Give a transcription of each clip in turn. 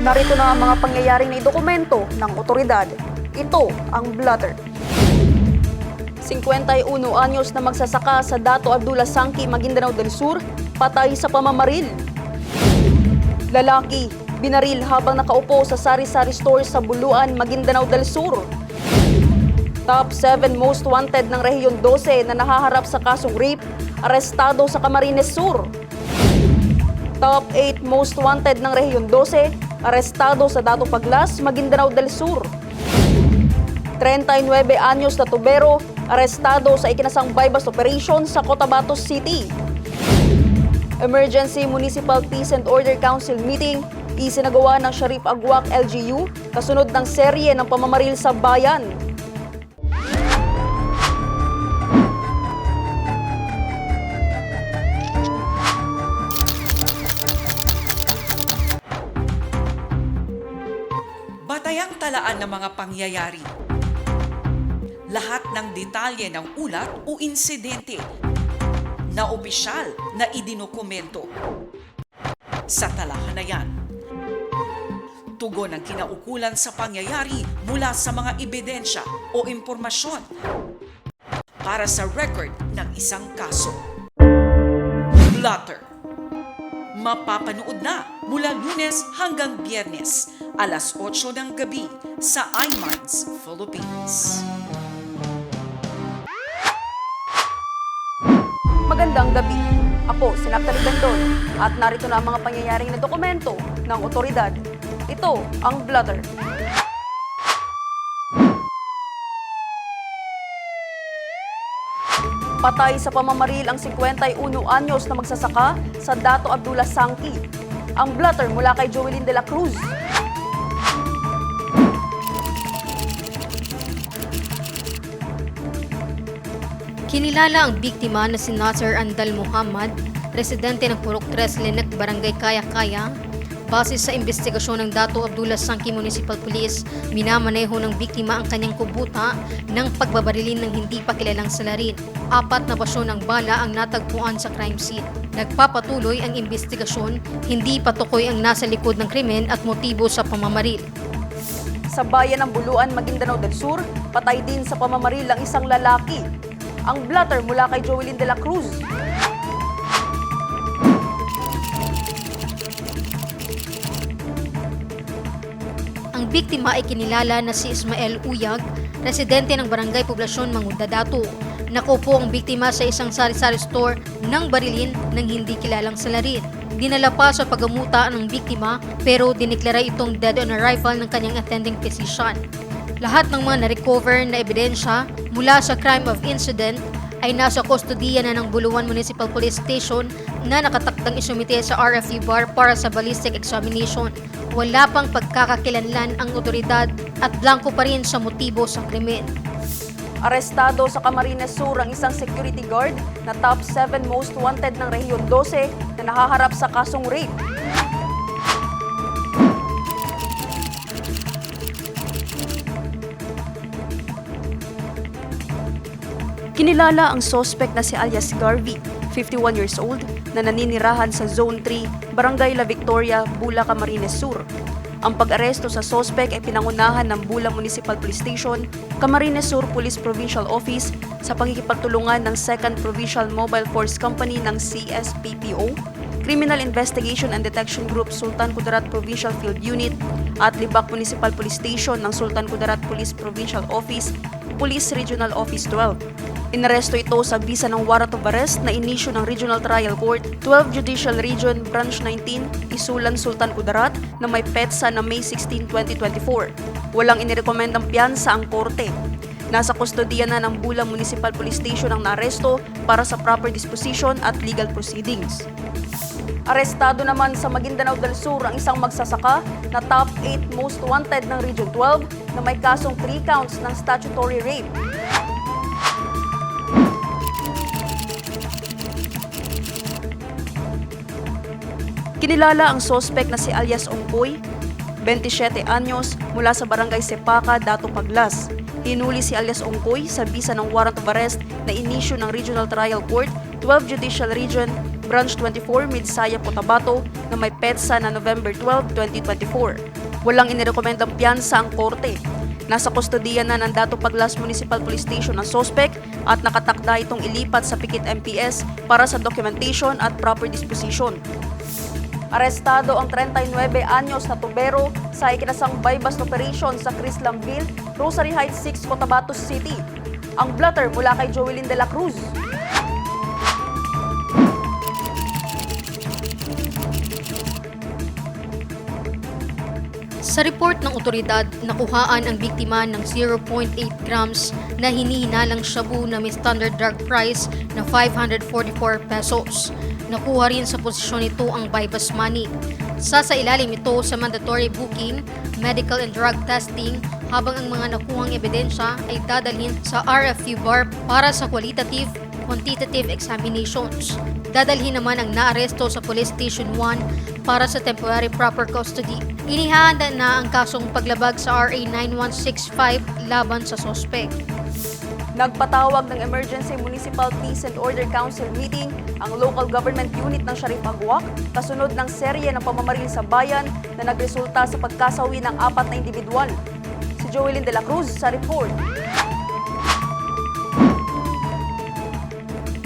Narito na ang mga pangyayaring na dokumento ng otoridad. Ito ang blotter. 51 anyos na magsasaka sa Dato Abdullah Sangki, Maguindanao del Sur, patay sa pamamaril. Lalaki, binaril habang nakaupo sa sari-sari store sa Buluan, Maguindanao del Sur. Top 7 most wanted ng Rehiyon 12 na nahaharap sa kasong rape, arestado sa Camarines Sur. Top 8 most wanted ng Rehiyon 12, arestado sa Dato Paglas, Maguindanao del Sur. 39 anyos na tubero, arestado sa ikinasang bypass operation sa Cotabato City. Emergency Municipal Peace and Order Council meeting isinagawa ng Sharif Agwak LGU kasunod ng serye ng pamamaril sa bayan. Mga pangyayari. Lahat ng detalye ng ulat o insidente na opisyal na idinukumento. Sa talahan na yan, tugon ang kinaukulan sa pangyayari mula sa mga ebidensya o impormasyon para sa record ng isang kaso. Blotter mapapanood na mula lunes hanggang biyernes, alas 8 ng gabi sa iMinds Philippines. Magandang gabi. Ako, si Naptali Gandon at narito na ang mga pangyayaring na dokumento ng otoridad. Ito ang blotter. Patay sa pamamaril ang 51 anyos na magsasaka sa Dato Abdullah Sangki. Ang blotter mula kay Joelyn de la Cruz. Kinilala ang biktima na si Nasser Andal Muhammad, residente ng Purok 3 Linek, Barangay Kaya-Kaya. Base sa investigasyon ng Dato Abdullah Sangki Municipal Police, minamaneho ng biktima ang kanyang kubuta ng pagbabarilin ng hindi pa kilalang salarin. Apat na basyon ng bala ang natagpuan sa crime scene. Nagpapatuloy ang investigasyon, hindi patukoy ang nasa likod ng krimen at motibo sa pamamaril. Sa bayan ng Buluan, Maguindanao del Sur, patay din sa pamamaril ang isang lalaki. Ang blotter mula kay Joelyn de la Cruz. Ang biktima ay kinilala na si Ismael Uyag, residente ng Barangay Poblasyon Mangudadato. Nakupo ang biktima sa isang sari-sari store ng barilin ng hindi kilalang salarin. Dinala pa sa pagamuta ng biktima pero diniklara itong dead on arrival ng kanyang attending physician. Lahat ng mga na-recover na ebidensya mula sa crime of incident ay nasa kustodiya na ng Buluan Municipal Police Station na nakatakdang isumite sa RFU bar para sa ballistic examination. Wala pang pagkakakilanlan ang otoridad at blanco pa rin sa motibo sa krimen. Arestado sa Camarines Sur ang isang security guard na top 7 most wanted ng Rehiyon 12 na nahaharap sa kasong rape. Kinilala ang sospek na si alias Garvey, 51 years old, na naninirahan sa Zone 3, Barangay La Victoria, Bula, Camarines Sur. Ang pag-aresto sa sospek ay pinangunahan ng Bula Municipal Police Station, Camarines Sur Police Provincial Office sa pagkikipagtulungan ng 2nd Provincial Mobile Force Company ng CSPPO, Criminal Investigation and Detection Group Sultan Kudarat Provincial Field Unit at Libak Municipal Police Station ng Sultan Kudarat Police Provincial Office, Police Regional Office 12. Inaresto ito sa bisa ng warrant of arrest na inisyo ng Regional Trial Court, 12 Judicial Region, Branch 19, Isulan, Sultan Kudarat na may petsa na May 16, 2024. Walang inirekomendang piyansa ang korte. Nasa kustodiya na ng Bula Municipal Police Station ang naaresto para sa proper disposition at legal proceedings. Arestado naman sa Maguindanao del Sur ang isang magsasaka na top 8 most wanted ng Region 12 na may kasong 3 counts ng statutory rape. Kinilala ang sospek na si alias Ongkoy, 27 anyos, mula sa barangay Sepaka, Dato Paglas. Hinuli si alias Ongkoy sa bisa ng warrant of arrest na inisyo ng Regional Trial Court, 12 Judicial Region, Branch 24, Midsaya, Cotabato na may petsa na November 12, 2024. Walang inirekomendang piyansa ang korte. Nasa kustodiya na ng Dato Paglas Municipal Police Station ang sospek at nakatakda itong ilipat sa Pikit MPS para sa documentation at proper disposition. Arestado ang 39 anyos na tubero sa ikinasang bypass operation sa Crislamville, Rosary Heights 6, Cotabato City. Ang blotter mula kay Joelyn de la Cruz. Sa report ng otoridad, nakuhaan ang biktima ng 0.8 grams na hinihinalang shabu na may standard drug price na 544 pesos. Nakuha rin sa posisyon nito ang bypass money. Sasa ilalim ito sa mandatory booking, medical and drug testing habang ang mga nakuhang ebidensya ay dadalhin sa RFU bar para sa qualitative quantitative examinations. Dadalhin naman ang naaresto sa Police Station 1 para sa temporary proper custody. Inihanda na ang kasong paglabag sa RA 9165 laban sa sospek. Nagpatawag ng Emergency Municipal Peace and Order Council meeting ang local government unit ng Sharif Agwak kasunod ng serye ng pamamaril sa bayan na nagresulta sa pagkasawi ng apat na individual. Si Joelyn de la Cruz sa report.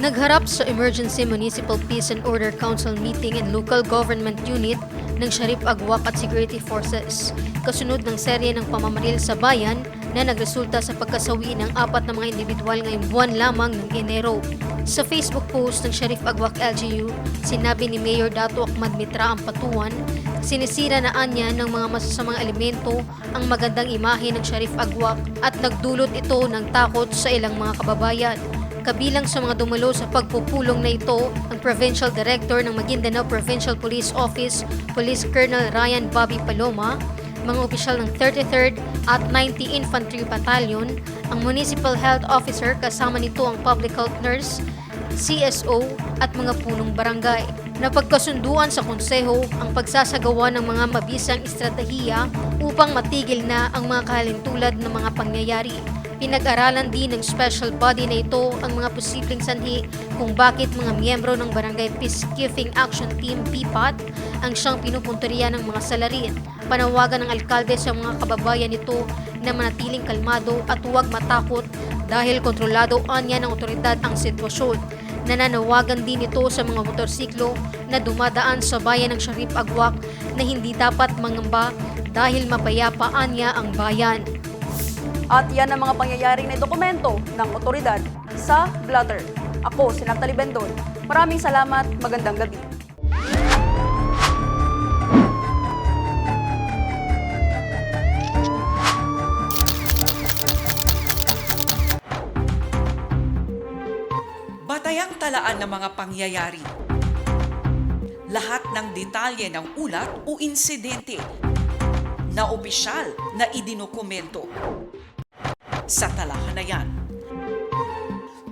Nagharap sa Emergency Municipal Peace and Order Council meeting and local government unit ng Sharif Agwak at Security Forces. Kasunod ng serye ng pamamaril sa bayan na nagresulta sa pagkasawi ng apat na mga individual ngayong buwan lamang ng Enero. Sa Facebook post ng Sharif Agwak LGU, sinabi ni Mayor Dato Ahmad Mitra ang patuan, sinisira na anya ng mga masasamang elemento ang magandang imahe ng Sharif Agwak at nagdulot ito ng takot sa ilang mga kababayan. Kabilang sa mga dumalo sa pagpupulong na ito ang Provincial Director ng Maguindanao Provincial Police Office, Police Colonel Ryan Bobby Paloma, mga opisyal ng 33rd at 90 Infantry Battalion, ang Municipal Health Officer kasama nito ang Public Health Nurse, CSO at mga punong barangay. Napagkasunduan sa konseho ang pagsasagawa ng mga mabisang estratehiya upang matigil na ang mga kahalintulad ng mga pangyayari. Pinag-aralan din ng special body na ito ang mga posibleng sanhi kung bakit mga miyembro ng Barangay Peacekeeping Action Team PPAT ang siyang pinupunteriya ng mga salarin. Panawagan ng alkalde sa mga kababayan nito na manatiling kalmado at huwag matakot dahil kontrolado anya ng otoridad ang sitwasyon. Nananawagan din ito sa mga motorsiklo na dumadaan sa bayan ng Sharif Agwak na hindi dapat mangamba dahil mapayapaan niya ang bayan. At yan ang mga pangyayaring na dokumento ng otoridad sa Blatter. Ako, si Natalie Bendol. Maraming salamat, magandang gabi. Batayang talaan ng mga pangyayari. Lahat ng detalye ng ulat o insidente na opisyal na idinukomento. Sa talahan na yan,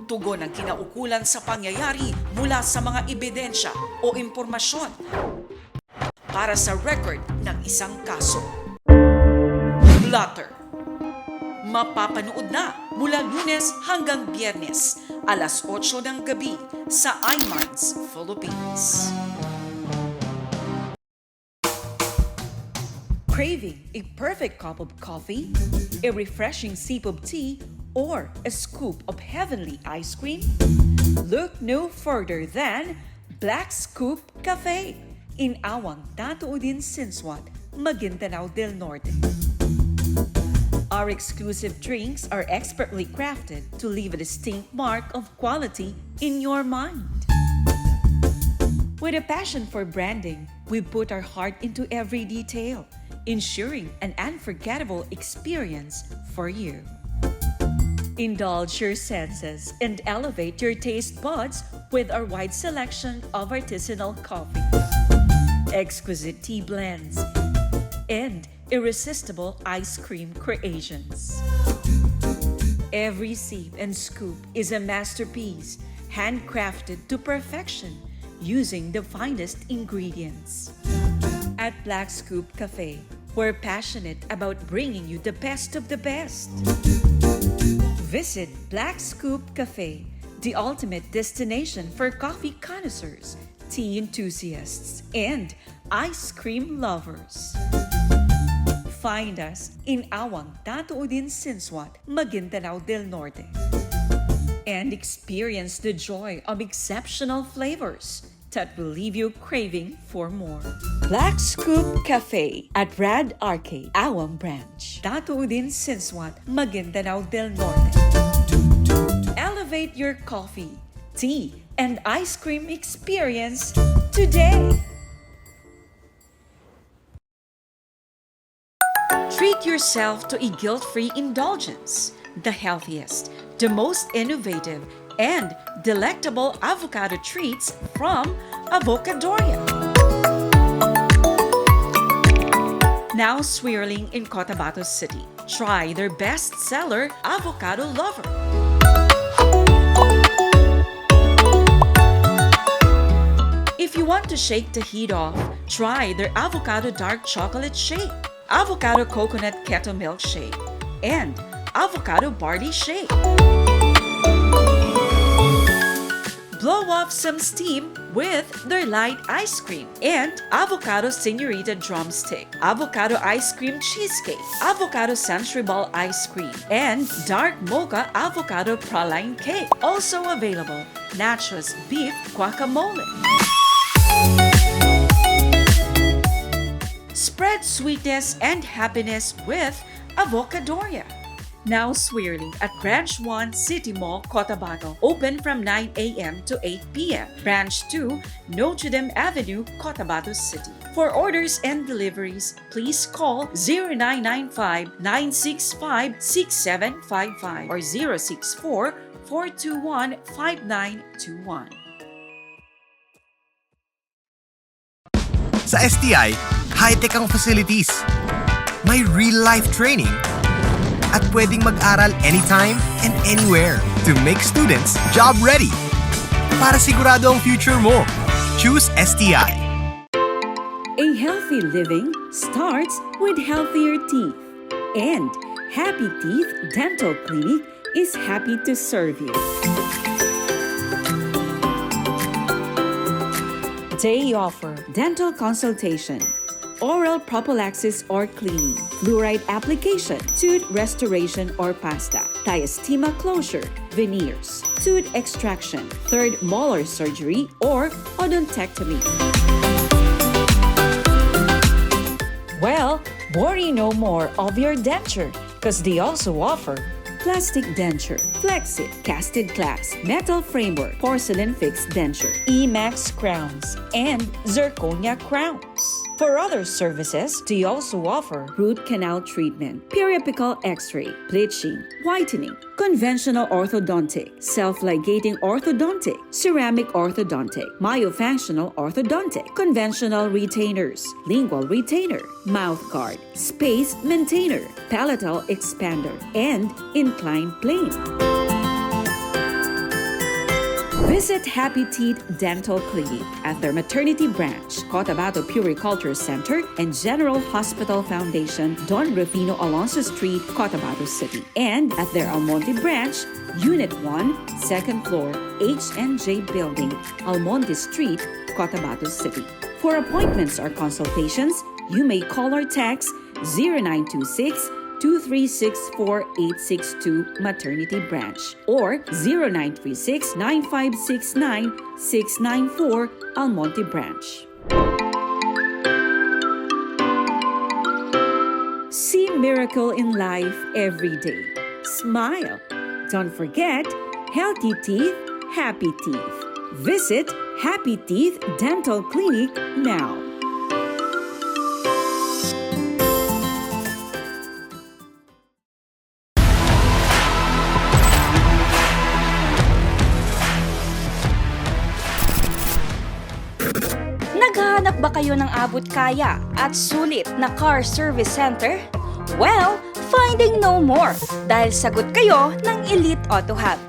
tugon ang kinaukulan sa pangyayari mula sa mga ebidensya o impormasyon para sa record ng isang kaso. Blotter mapapanood na mula lunes hanggang biyernes, alas 8 ng gabi sa iMinds Philippines. Craving a perfect cup of coffee, a refreshing sip of tea, or a scoop of heavenly ice cream? Look no further than Black Scoop Cafe in Awang Tatuodin Sinswat, Maguindanao del Norte. Our exclusive drinks are expertly crafted to leave a distinct mark of quality in your mind. With a passion for branding, we put our heart into every detail, ensuring an unforgettable experience for you. Indulge your senses and elevate your taste buds with our wide selection of artisanal coffee, exquisite tea blends, and irresistible ice cream creations. Every sip and scoop is a masterpiece, handcrafted to perfection using the finest ingredients. At Black Scoop Cafe, we're passionate about bringing you the best of the best. Visit Black Scoop Cafe, the ultimate destination for coffee connoisseurs, tea enthusiasts, and ice cream lovers. Find us in Awang Datuudin Sinswat, Maguindanao del Norte. And experience the joy of exceptional flavors that will leave you craving for more. Black Scoop Cafe at Rad Arcade, Awang Branch. Datuudin Sinswat, Maguindanao del Norte. Elevate your coffee, tea, and ice cream experience today. Treat yourself to a guilt free indulgence, the healthiest, the most innovative, and delectable avocado treats from Avocadoria. Now swirling in Cotabato City. Try their best seller, Avocado Lover. If you want to shake the heat off, try their avocado dark chocolate shake, avocado coconut keto milkshake, and avocado barley shake. Blow off some steam with their light ice cream and avocado senorita drumstick, avocado ice cream cheesecake, avocado century ball ice cream, and dark mocha avocado praline cake. Also available, nachos beef guacamole. Spread sweetness and happiness with Avocadoria. Now swirling at Branch 1 City Mall, Cotabato. Open from 9 a.m. to 8 p.m. Branch 2 Notre Dame Avenue, Cotabato City. For orders and deliveries, please call 0995 965 6755 or 064 421 5921. Sa STI, high-tech facilities. May real-life training at pwedeng mag-aral anytime and anywhere to make students job-ready. Para sigurado ang future mo, choose STI. A healthy living starts with healthier teeth. And Happy Teeth Dental Clinic is happy to serve you. They offer dental consultation, oral prophylaxis or cleaning, fluoride application, tooth restoration or pasta, diastema closure, veneers, tooth extraction, third molar surgery or odontectomy. Well, worry no more of your denture because they also offer plastic denture, Flexit, casted glass, metal framework, porcelain fixed denture, Emax crowns, and zirconia crowns. For other services, they also offer root canal treatment, periapical x-ray, bleaching, whitening, conventional orthodontic, self-ligating orthodontic, ceramic orthodontic, myofunctional orthodontic, conventional retainers, lingual retainer, mouth guard, space maintainer, palatal expander, and inclined plane. Visit Happy Teeth Dental Clinic at their maternity branch, Cotabato Puriculture Center, and General Hospital Foundation, Don Rufino Alonso Street, Cotabato City, and at their Almonte branch, Unit 1, second floor, H&J Building, Almonte Street, Cotabato City. For appointments or consultations, you may call or text 0926 2364862 Maternity Branch or 0936 9569 694 Almonte Branch. See miracle in life every day. Smile. Don't forget, healthy teeth, happy teeth. Visit Happy Teeth Dental Clinic now. Naghahanap ba kayo ng abot kaya at sulit na car service center? Well, finding no more dahil sagot kayo ng Elite Auto Hub.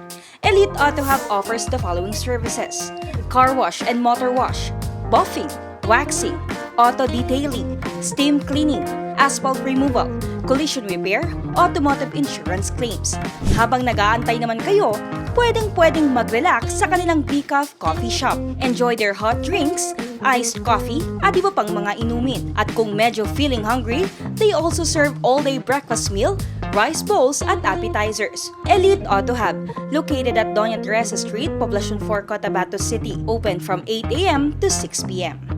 Elite Auto Hub offers the following services. Car wash and motor wash, buffing, waxing, auto detailing, steam cleaning, asphalt removal, collision repair, automotive insurance claims. Habang nag-aantay naman kayo, pwedeng-pwedeng mag-relax sa kanilang Decaf Coffee Shop. Enjoy their hot drinks, iced coffee, at iba pang mga inumin. At kung medyo feeling hungry, they also serve all-day breakfast meal, rice bowls, at appetizers. Elite Auto Hub, located at Doña Teresa Street, Poblacion 4, Cotabato City, open from 8 a.m. to 6 p.m.